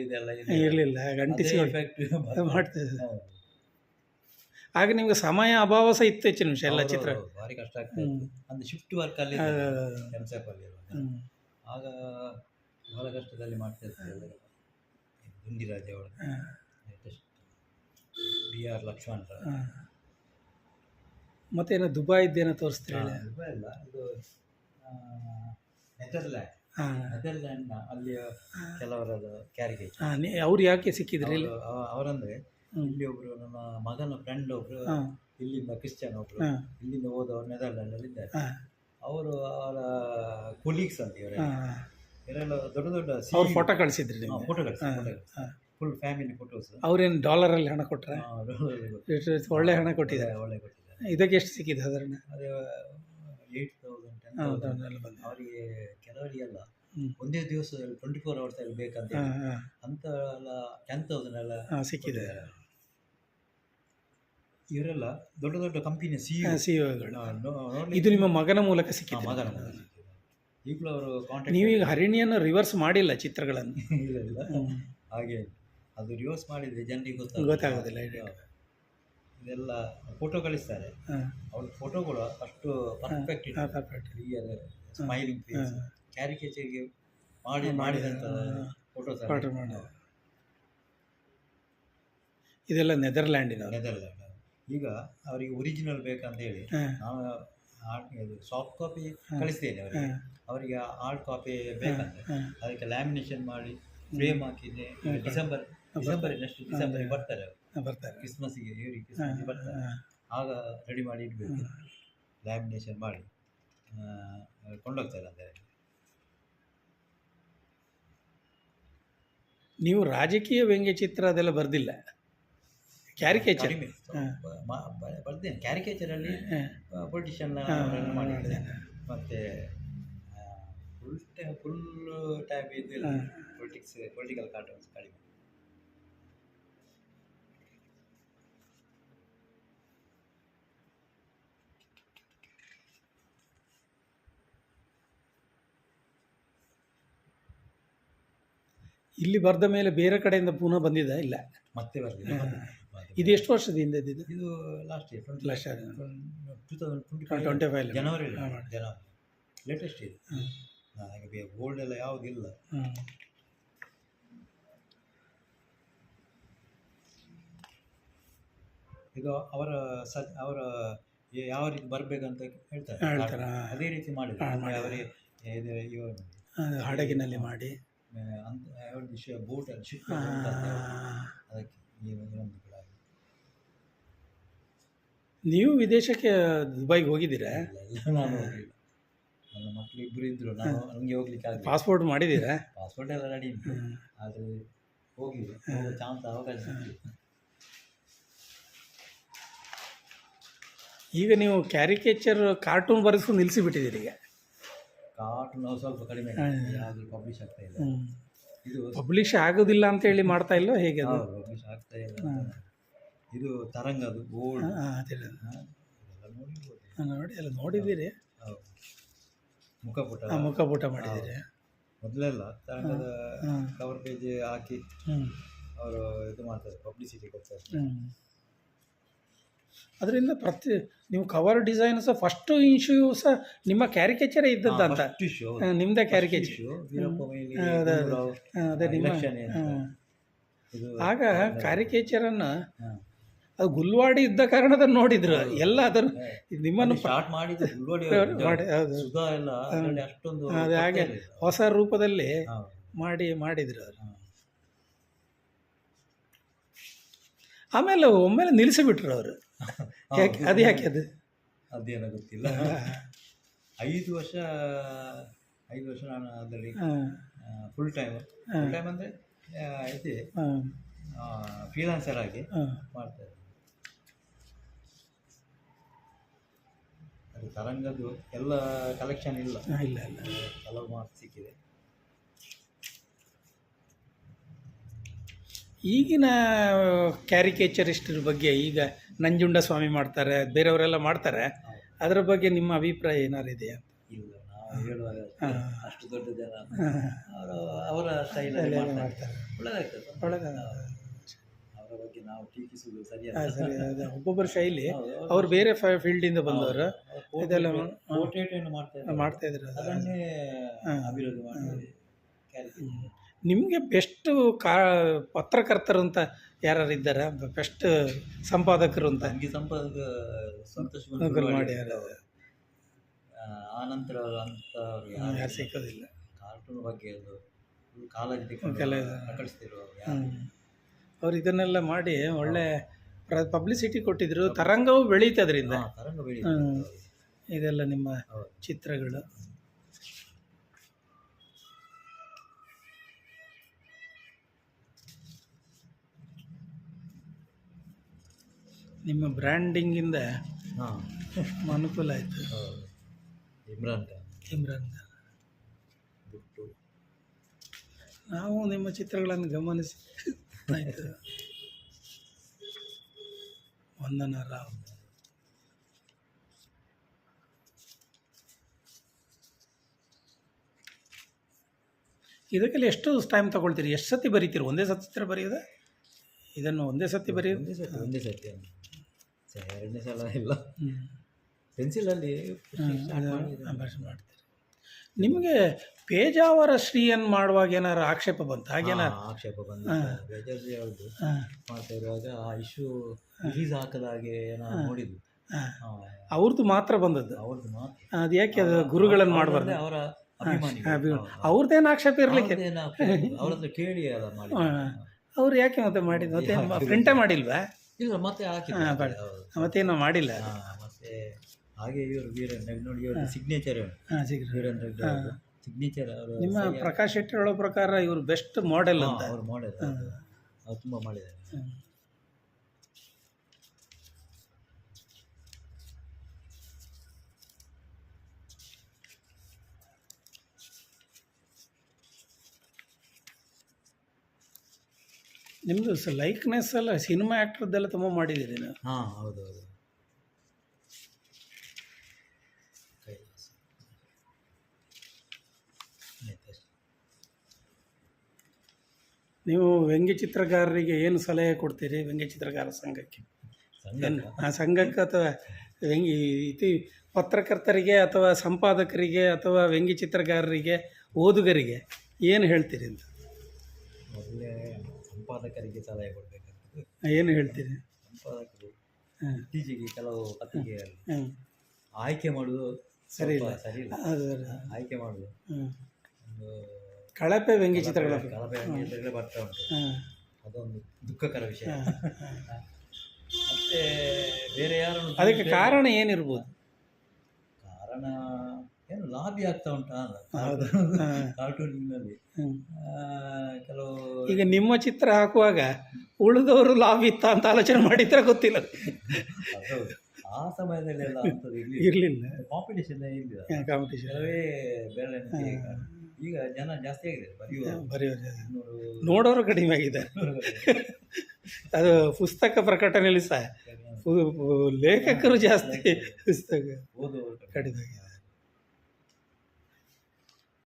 ಇದೆಲ್ಲ ಇರಲಿಲ್ಲ ಗಂಟಿಸಿ ಎಫೆಕ್ಟ್ ಮಾಡ್ತಿದ್ದೆ. ಆಗ ನಿಮ್ಗೆ ಸಮಯ ಅಭಾವ ಸಹ ಇತ್ತು ಹೆಚ್ಚಿನ ನಿಮಿಷ ಎಲ್ಲ ಚಿತ್ರ. ಭಾರಿ ಕಷ್ಟ ಆಗ್ತದೆ ಅಂದ್ರೆ ಶಿಫ್ಟ್ ವರ್ಕ್ ಅಲ್ಲಿ ಅಲ್ಲಿ ಇರುವಾಗ. ಹ್ಮ್. ಆಗ ಬಹಳ ಕಷ್ಟದಲ್ಲಿ ಮಾಡ್ತಾ ಇರ್ತಾರೆ ಗುಂಡಿರಾಜ ಅವರು ಹಾ. B R Lakshman Rao. ಹಾ. ಮತ್ತೇನೋ ದುಬಾಯಿದ್ದೇನೋ ತೋರಿಸ್ತೀರಿ? ಅಲ್ಲ ಇದು ನೆದರ್ಲ್ಯಾಂಡ್ ಹಾಂ. ನೆದರ್ಲ್ಯಾಂಡ್ನ ಅಲ್ಲಿಯ ಕೆಲವರದು ಹಾಂ ಅವ್ರು ಯಾಕೆ ಸಿಕ್ಕಿದ್ರಿ ಇಲ್ಲಿ? ಅವರಂದ್ರೆ ಇಲ್ಲಿ ಒಬ್ರು ನಮ್ಮ ಮಗನ ಫ್ರೆಂಡ್ ಒಬ್ರು ಇಲ್ಲಿಂದ ಕ್ರಿಶ್ಚಿಯನ್ ಒಬ್ರು ಇಲ್ಲಿಂದ ಹೋದವರು ನೆದರ್ಲ್ಯಾಂಡ್ ಅಲ್ಲಿ ಇದ್ದಾರೆ. ಅವರು ಅವರ ಕೊಲೀಗ್ಸ್ ಅಂತ ಇವರೆಲ್ಲ ಹಾಂ. ಇವರೆಲ್ಲ ದೊಡ್ಡ ದೊಡ್ಡ ಅವ್ರು ಫೋಟೋ ಕಳಿಸಿದ್ರಿ ಫೋಟೋ ಕಳಿಸ್ತಾರೆ. ಫುಲ್ ಫ್ಯಾಮಿಲಿ ಫೋಟೋಸ್ ಅವ್ರೇನು ಡಾಲರಲ್ಲಿ ಹಣ ಕೊಟ್ಟರೆ ಒಳ್ಳೆ ಹಣ ಕೊಟ್ಟಿದ್ದಾರೆ. ಒಳ್ಳೆ ಕೊಟ್ಟಿದ್ದಾರೆ. ಇದಕ್ಕೆ ಎಷ್ಟು ಸಿಕ್ಕಿದೆ ಸಾಧಾರಣ ಅದೇ ಏಯ್ಟ್ ಅದೆಲ್ಲ ಬಂದು ಅವರಿಗೆ ಕೆಲವರಿಗೆಲ್ಲ ಅಲ್ಲ. ಒಂದೇ ದಿವಸ ಟ್ವೆಂಟಿ ಫೋರ್ ಅವರ್ಸ್ ಅಲ್ಲಿ ಬೇಕಂತ ಅಂತ ಎಲ್ಲ ಟೆನ್ ತೌಸಂಡ್ ಎಲ್ಲ ಸಿಕ್ಕಿದೆ. ಇವರೆಲ್ಲ ದೊಡ್ಡ ದೊಡ್ಡ ಕಂಪನಿ ಸಿ ಇದು ನಿಮ್ಮ ಮಗನ ಮೂಲಕ ಸಿಕ್ಕಿದೆ. ಮಗನ ಈಗಲೂ ಅವರು ಕಾಂಟ್ಯಾಕ್ಟ್ ನೀವೀಗ ಹರಿಣಿಯನ್ನು ರಿವರ್ಸ್ ಮಾಡಿಲ್ಲ ಚಿತ್ರಗಳನ್ನು. ಇಲ್ಲ ಹಾಗೆ ಅದು ರಿವರ್ಸ್ ಮಾಡಿದ್ರೆ ಜನರಿಗೆ ಗೊತ್ತಾಗೋದಿಲ್ಲ, ಇದೆಲ್ಲ ಫೋಟೋ ಕಳಿಸ್ತಾರೆ. ಅವ್ರ ಫೋಟೋಗಳು ಅಷ್ಟು ಪರ್ಫೆಕ್ಟ್ ರಿಯಲ್ ಸ್ಮೈಲಿಂಗ್ ಫೇಸ್ ಕ್ಯಾರಿಕೇಚರ್ಗೆ ಮಾಡಿ ಮಾಡಿದಂಥ ಫೋಟೋ ಫೋಟೋ ಮಾಡಿ ಇದೆಲ್ಲ ನೆದರ್ಲ್ಯಾಂಡಿನವರು ನೆದರ್ಲ್ಯಾಂಡ್ ಈಗ ಅವರಿಗೆ ಒರಿಜಿನಲ್ ಬೇಕಂತ ಹೇಳಿ ನಾವು ಇದು ಸಾಫ್ಟ್ ಕಾಪಿ ಕಳಿಸ್ತೇನೆ ಅವರಿಗೆ. ಅವರಿಗೆ ಹಾರ್ಡ್ ಕಾಪಿ ಬೇಕಂದ್ರೆ ಹಾಂ ಅದಕ್ಕೆ ಲ್ಯಾಮಿನೇಷನ್ ಮಾಡಿ ಫ್ರೇಮ್ ಹಾಕಿದ್ದೆ ಡಿಸೆಂಬರ್ ಡಿಸೆಂಬರ್ ನೆಕ್ಸ್ಟ್ ಡಿಸೆಂಬರ್ ಬರ್ತಾರೆ ಅವರು. ಬರ್ತಾರೆ. ಕ್ರಿಸ್ಮಸ್ಗೆ ಇವರಿಗೆ ಬರ್ತಾರೆ. ಆಗ ರೆಡಿ ಮಾಡಿ ಇಡಬೇಕು. ಲ್ಯಾಮಿನೇಷನ್ ಮಾಡಿ ಕೊಂಡೋಗ್ತಾರೆ ಅಂದರೆ ನೀವು ರಾಜಕೀಯ ವ್ಯಂಗ್ಯ ಚಿತ್ರ ಅದೆಲ್ಲ ಬರ್ದಿಲ್ಲ. ಕ್ಯಾರಿಕೇಚರ್ ಬರ್ದೇನೆ ಕ್ಯಾರಿಕೇಚರಲ್ಲಿ ಪೊಲಿಟಿಷಿಯನ್ ಮಾಡಿದ್ದೆ ಮತ್ತು ಫುಲ್ ಫುಲ್ ಟೈಮ್ ಇದ್ದಿಲ್ಲ. ಪೊಲಿಟಿಕ್ಸ್ ಪೊಲಿಟಿಕಲ್ ಕಾರ್ಟೂನ್ಸ್ ಕಡಿಮೆ. ಇಲ್ಲಿ ಬರ್ದ ಮೇಲೆ ಬೇರೆ ಕಡೆಯಿಂದ ಪುನಃ ಬಂದಿದೆ? ಇಲ್ಲ. ಮತ್ತೆ ಬರ್ಲಿಲ್ಲ ಇದು ಎಷ್ಟು ವರ್ಷದಿಂದ ಇದ್ದಿದ್ದು ಇದು? Last year twenty last year two thousand twenty twenty five January January latest ಇದು ನನಗೆ ಗೋಲ್ಡ್ ಎಲ್ಲ ಯಾವುದಿಲ್ಲ ಇದು ಅವರ ಸ ಅವರ ಯಾವ ರೀತಿ ಬರಬೇಕಂತ ಹೇಳ್ತಾರೆ. ಹೇಳ್ತಾರೆ, ಅದೇ ರೀತಿ ಮಾಡಿದ್ರು ಅವರೇ ಇದು ಹಡಗಿನಲ್ಲಿ ಮಾಡಿ. ಅಂತ ಅವ್ರದ್ದು ಶ ಬೋಟ್ ಶಿಪ್ ಆ, ಅದಕ್ಕೆ ಒಂದು ಕೂಡ ನೀವು ವಿದೇಶಕ್ಕೆ ದುಬೈಗೆ ಹೋಗಿದ್ದೀರಾ? ನಾನು ನನ್ನ ಮಕ್ಕಳು ಇಬ್ಬರು ಇದ್ದರು ನಾನು ನನಗೆ ಹೋಗ್ಲಿಕ್ಕೆ ಆಗಲಿ ಪಾಸ್ಪೋರ್ಟ್ ಮಾಡಿದ್ದೀರಾ? ಪಾಸ್ಪೋರ್ಟ್ ಎಲ್ಲ ರೆಡಿ ಉಂಟು. ಆದರೆ ಹೋಗಿಲ್ಲ. ಚಾನ್ಸ್ ಅವಕಾಶ. ಈಗ ನೀವು ಕ್ಯಾರಿಕೇಚರ್ ಕಾರ್ಟೂನ್ ಬರೆಸು ನಿಲ್ಲಿಸಿಬಿಟ್ಟಿದ್ದೀರಿ ಈಗ. ಕಾರ್ಟೂನ್ ನಾವು ಸ್ವಲ್ಪ ಕಡಿಮೆ ಯಾವುದು ಪಬ್ಲಿಷ್ ಆಗ್ತಾ ಇಲ್ಲ ಇದು ಪಬ್ಲಿಷ್ ಆಗೋದಿಲ್ಲ ಅಂತ ಹೇಳಿ ಮಾಡ್ತಾ ಇಲ್ಲ ಹೇಗೆ ಅದು? ಪಬ್ಲಿಷ್ ಆಗ್ತಾ ಇಲ್ಲ ಇದು ತರಂಗ ಅದು ಹಾಂ ಅದಿಲ್ಲ. ಇದೆಲ್ಲ ನೋಡಿರ್ಬೋದು. ಹಾಂ, ನೋಡಿ ಎಲ್ಲ ನೋಡಿದ್ದೀರಿ. ಮುಖಪುಟ ಮುಖಪುಟ ಮಾಡಿದ್ದೀರಿ. ಮೊದಲೆಲ್ಲ ತರಂಗದ ಕವರ್ ಪೇಜ್ ಹಾಕಿ ಅವರು ಇದು ಮಾಡ್ತಾರೆ ಪಬ್ಲಿಸಿಟಿ ಕೊಡ್ತಾರೆ. ಅದರಿಂದ ಪ್ರತಿ ನೀವು ಕವರ್ ಡಿಸೈನ್ ಸಹ ಫಸ್ಟ್ ಇಶ್ಯೂ ಸಹ ನಿಮ್ಮ ಕ್ಯಾರಿಕೇಚರೇ ಇದ್ದದ್ದಂತ ನಿಮ್ದೇ ಕ್ಯಾರಿಕೇಚರ್ ಅದೇ. ನಿಮ್ಮ. ಇದು ಆಗ ಕ್ಯಾರಿಕೇಚರನ್ನು. ಅದು ಗುಲ್ವಾಡಿ ಇದ್ದ ಕಾರಣ ಅದನ್ನು ನೋಡಿದ್ರು ಎಲ್ಲ ಅದನ್ನು ನಿಮ್ಮನ್ನು ಸ್ಟಾರ್ಟ್ ಮಾಡಿದ್ದು ಗುಲ್ವಾಡಿ ಮಾಡಿ ಹೌದು. ಸುಧಾ ಎಲ್ಲ ಅದರಲ್ಲಿ ಅಷ್ಟೊಂದು ಅದು ಹಾಗೆ ಹೊಸ ರೂಪದಲ್ಲಿ ಮಾಡಿ ಮಾಡಿದ್ರು ಅವರು. ಆಮೇಲೆ ಒಮ್ಮೆಲೆ ನಿಲ್ಲಿಸಿಬಿಟ್ರು ಅವರು. ಅದು ಯಾಕೆ ಅದು? ಅದೇನೋ ಗೊತ್ತಿಲ್ಲ. ಐದು ವರ್ಷ ಐದು ವರ್ಷ ನಾನು ಅದರಲ್ಲಿ ಫುಲ್ ಟೈಮ್ ಫುಲ್ ಟೈಮ್ ಅಂದರೆ ಇದೆ ಫ್ರೀಲಾನ್ಸರ್ ಆಗಿ ಮಾಡ್ತಾ ಮಾಡ್ತಾರೆ ಅದು ತರಂಗದ್ದು ಎಲ್ಲ ಕಲೆಕ್ಷನ್ ಇಲ್ಲ. ಇಲ್ಲ ಇಲ್ಲ. ಕೆಲವು ಮಾತ್ರ ಸಿಕ್ಕಿದೆ. ಈಗಿನ ಕ್ಯಾರಿಕೇಚರಿಸ್ಟ್ರ ಬಗ್ಗೆ ಈಗ ನಂಜುಂಡ ಸ್ವಾಮಿ ಮಾಡ್ತಾರೆ ಬೇರೆಯವರೆಲ್ಲ ಮಾಡ್ತಾರೆ. ಅದರ ಬಗ್ಗೆ ನಿಮ್ಮ ಅಭಿಪ್ರಾಯ ಏನಾರು ಇದೆಯಾ? ಇಲ್ಲ ನಾವು ಹೇಳುವಾಗ ಅಷ್ಟು ದೊಡ್ಡ ಜನ ಅವರು ಅವರ ಮಾಡ್ತಾರೆ. ಮಾಡ್ತಾರೆ. ಒಳ್ಳೆದಾಗ್ತದೆ. ಒಳ್ಳೆದಾಗ್ತದೆ. ಅವರ ಬಗ್ಗೆ ನಾವು ಟೀಕಿಸುವುದು ಸರಿ ಅದು. ಒಬ್ಬೊಬ್ಬರ ಶೈಲಿ. ಅವ್ರು ಬೇರೆ ಫೀಲ್ಡಿಂದ ಬಂದವರು. ಇದೆಲ್ಲ ಮಾಡ್ತಾ ಇದ್ದಾರೆ. ಮಾಡ್ತಾ ಇದ್ರು ಅದನ್ನೇ. ಅಭಿವೃದ್ಧಿ ಮಾಡಿ ಕ್ಯಾರಿಕೇಚರ್. ನಿಮಗೆ ಬೆಸ್ಟ್ ಕಾ ಪತ್ರಕರ್ತರು ಅಂತ ಯಾರು ಇದ್ದಾರೆ? ಬೆಸ್ಟ್ ಸಂಪಾದಕರು ಅಂತ. ನಮ್ಗೆ ಸಂಪಾದಕ ಸಂತೋಷ್ ಮಾಡಿ ಮಾಡ್ಯಾರ ಆ ನಂತರ ಅಂತ ಯಾರು ಸಿಕ್ಕೋದಿಲ್ಲ. ಕಾರ್ಟೂನ್ ಬಗ್ಗೆ ಅದು. ಅವ್ರು ಇದನ್ನೆಲ್ಲ ಮಾಡಿ ಒಳ್ಳೆ ಪಬ್ಲಿಸಿಟಿ ಕೊಟ್ಟಿದ್ರು. ತರಂಗವು ಬೆಳೀತದ್ರಿಂದ. ಇದೆಲ್ಲ ನಿಮ್ಮ ಚಿತ್ರಗಳು. ನಿಮ್ಮ ಬ್ರ್ಯಾಂಡಿಂಗಿಂದ ಹಾಂ. ಅನುಕೂಲ ಆಯಿತು. ಹೌದು. ಇಮ್ರಾನ್ ಖಾನ್. ಇಮ್ರಾನ್ ಖಾನ್. ಬಿಟ್ಟು. ನಾವು ನಿಮ್ಮ ಚಿತ್ರಗಳನ್ನು ಗಮನಿಸಿ. ಆಯಿತು. ವಂದನ ರಾವ್ ಇದಕ್ಕೆಲ್ಲ ಎಷ್ಟು ಟೈಮ್ ತಗೊಳ್ತೀರಿ? ಎಷ್ಟು ಸತಿ ಬರೀತೀರಿ? ಒಂದೇ ಸತಿ ಚಿತ್ರ ಬರೆಯೋದ? ಇದನ್ನು ಒಂದೇ ಸತಿ ಬರೆಯೋದು? ಒಂದೇ ಸತಿ ಎರಡನೇ ಸಲ ಇಲ್ಲ. ಪೆನ್ಸಿಲಲ್ಲಿ ಅಭ್ಯಾಸ ಮಾಡ್ತಾರೆ. ನಿಮಗೆ ಪೇಜಾವರ ಶ್ರೀಯನ್ ಮಾಡುವಾಗ ಏನಾರು ಆಕ್ಷೇಪ ಬಂತು? ಹಾಗೇನಾರು ಆಕ್ಷೇಪ ಬಂದ ಬೇಜಾರು ಯಾವುದು ಹಾಂ. ಮಾಡ್ತಾ ಇರುವಾಗ ಆ ಇಶ್ಯೂ ರಿಲೀಸ್ ಹಾಕದ ಹಾಗೆ ಏನಾದ್ರು ನೋಡಿದ್ವಿ ಅವ್ರದ್ದು ಮಾತ್ರ ಬಂದದ್ದು? ಅವ್ರದ್ದು ಮಾತ್ರ. ಅದು ಯಾಕೆ ಅದು ಗುರುಗಳನ್ನು ಮಾಡಬಾರ್ದು? ಅವರ ಅವ್ರದ್ದೇನು ಆಕ್ಷೇಪ ಇರಲಿಕ್ಕೆ? ಅವ್ರದ್ದು ಕೇಳಿ ಅದ ಮಾಡಿ ಅವ್ರು ಯಾಕೆ ಮತ್ತೆ ಮಾಡಿದ್ದು? ಮತ್ತೆ ಪ್ರಿಂಟೇ ಮಾಡಿಲ್ವಾ? ಇಲ್ಲ ಮತ್ತೆ ಹಾಕಿ. ಮತ್ತೇನು ಮಾಡಿಲ್ಲ ಮತ್ತೆ ಹಾಗೆ ಇವರು ವೀರೇಂದ್ರ ನೋಡಿ ಇವರು ಸಿಗ್ನೇಚರ್ ವೀರೇಂದ್ರ ಸಿಗ್ನೇಚರ್ ಅವರು ನಿಮ್ಮ ಪ್ರಕಾಶ್ ಶೆಟ್ಟಿ ಹೇಳೋ ಪ್ರಕಾರ ಇವರು ಬೆಸ್ಟ್ ಮಾಡೆಲ್ ಅಂತ. ಅವ್ರು ಮಾಡೆಲ್ ಅವ್ರು ತುಂಬ ಮಾಡಿದ್ದಾರೆ. ನಿಮ್ಮದು ಸ ಲೈಕ್ನೆಸ್ ಎಲ್ಲ ಸಿನಿಮಾ ಆ್ಯಕ್ಟ್ರದ್ದೆಲ್ಲ ತುಂಬ ಮಾಡಿದ್ದೀರಿ ನೀವು. ಹಾಂ ಹೌದು ಹೌದು. ಕೈಲಾಸ. ಆಯ್ತು ಅಷ್ಟೇ. ನೀವು ವ್ಯಂಗ್ಯ ಚಿತ್ರಕಾರರಿಗೆ ಏನು ಸಲಹೆ ಕೊಡ್ತೀರಿ ವ್ಯಂಗ್ಯ ಚಿತ್ರಕಾರ ಸಂಘಕ್ಕೆ? ಸಂಘ ಆ ಸಂಘಕ್ಕೆ ಅಥವಾ ವ್ಯಂಗ್ಯ ಇತಿ ಪತ್ರಕರ್ತರಿಗೆ ಅಥವಾ ಸಂಪಾದಕರಿಗೆ ಅಥವಾ ವ್ಯಂಗ್ಯ ಚಿತ್ರಕಾರರಿಗೆ ಓದುಗರಿಗೆ ಏನು ಹೇಳ್ತೀರಿ ಅಂತ? ಸಂಪಾದಕರಿಗೆ ಸಲಹೆ ಕೊಡಬೇಕಾಗ್ತದೆ. ಏನು ಹೇಳ್ತೀರಿ? ಸಂಪಾದಕರು ಹಾಂ. ಇತ್ತೀಚೆಗೆ ಕೆಲವು ಪತ್ರಿಕೆಯಲ್ಲಿ ಹ್ಞೂ ಆಯ್ಕೆ ಮಾಡುವುದು ಸರಿ ಸ್ವಲ್ಪ ಇಲ್ಲ. ಸರಿ ಇಲ್ಲ. ಅದು ಆಯ್ಕೆ ಮಾಡುವುದು. ಒಂದು ಕಳಪೆ ವ್ಯಂಗ್ಯ ಚಿತ್ರಗಳ. ಕಳಪೆ ಅಂಗಡಿಗಳೇ ಬರ್ತಾ ಉಂಟು. ಹಾಂ. ಅದೊಂದು ದುಃಖಕರ ವಿಷಯ. ಮತ್ತೆ ಬೇರೆ ಯಾರು ಅದಕ್ಕೆ ಕಾರಣ ಏನಿರ್ಬೋದು? ಕಾರಣ ಲಾಬಿ ಆಗ್ತಾ ಉಂಟಾ ಕಾರ್ಟೂನಿನಲ್ಲಿ ಕೆಲವು ಈಗ ನಿಮ್ಮ ಚಿತ್ರ ಹಾಕುವಾಗ ಉಳಿದವರು ಲಾಭ ಇತ್ತ ಅಂತ ಆಲೋಚನೆ ಮಾಡಿದ್ರೆ ಗೊತ್ತಿಲ್ಲ. ಆ ಸಮಯದಲ್ಲಿ ಎಲ್ಲ ಇರ್ಲಿಲ್ಲ. ಇರಲಿಲ್ಲ. ಇರಲಿಲ್ಲ. ಕಾಂಪಿಟೇಷನ್ ಇಲ್ಲ ಕಾಂಪಿಟೇಷನ್ ಕೆಲವೇ ಬೇರೆ ಈಗ ಜನ ಜಾಸ್ತಿ ಆಗಿದೆ ಬರೆಯುವ ಬರೆಯೋದು ನೋಡೋರು ಕಡಿಮೆ ಆಗಿದೆ. ಅದು ಪುಸ್ತಕ ಪ್ರಕಟಣೆಯಲ್ಲಿ ಸಹ ಲೇಖಕರು ಜಾಸ್ತಿ ಪುಸ್ತಕ ಓದುವವರು ಕಡಿಮೆ. ಕಡಿಮೆ ಆಗಿದೆ.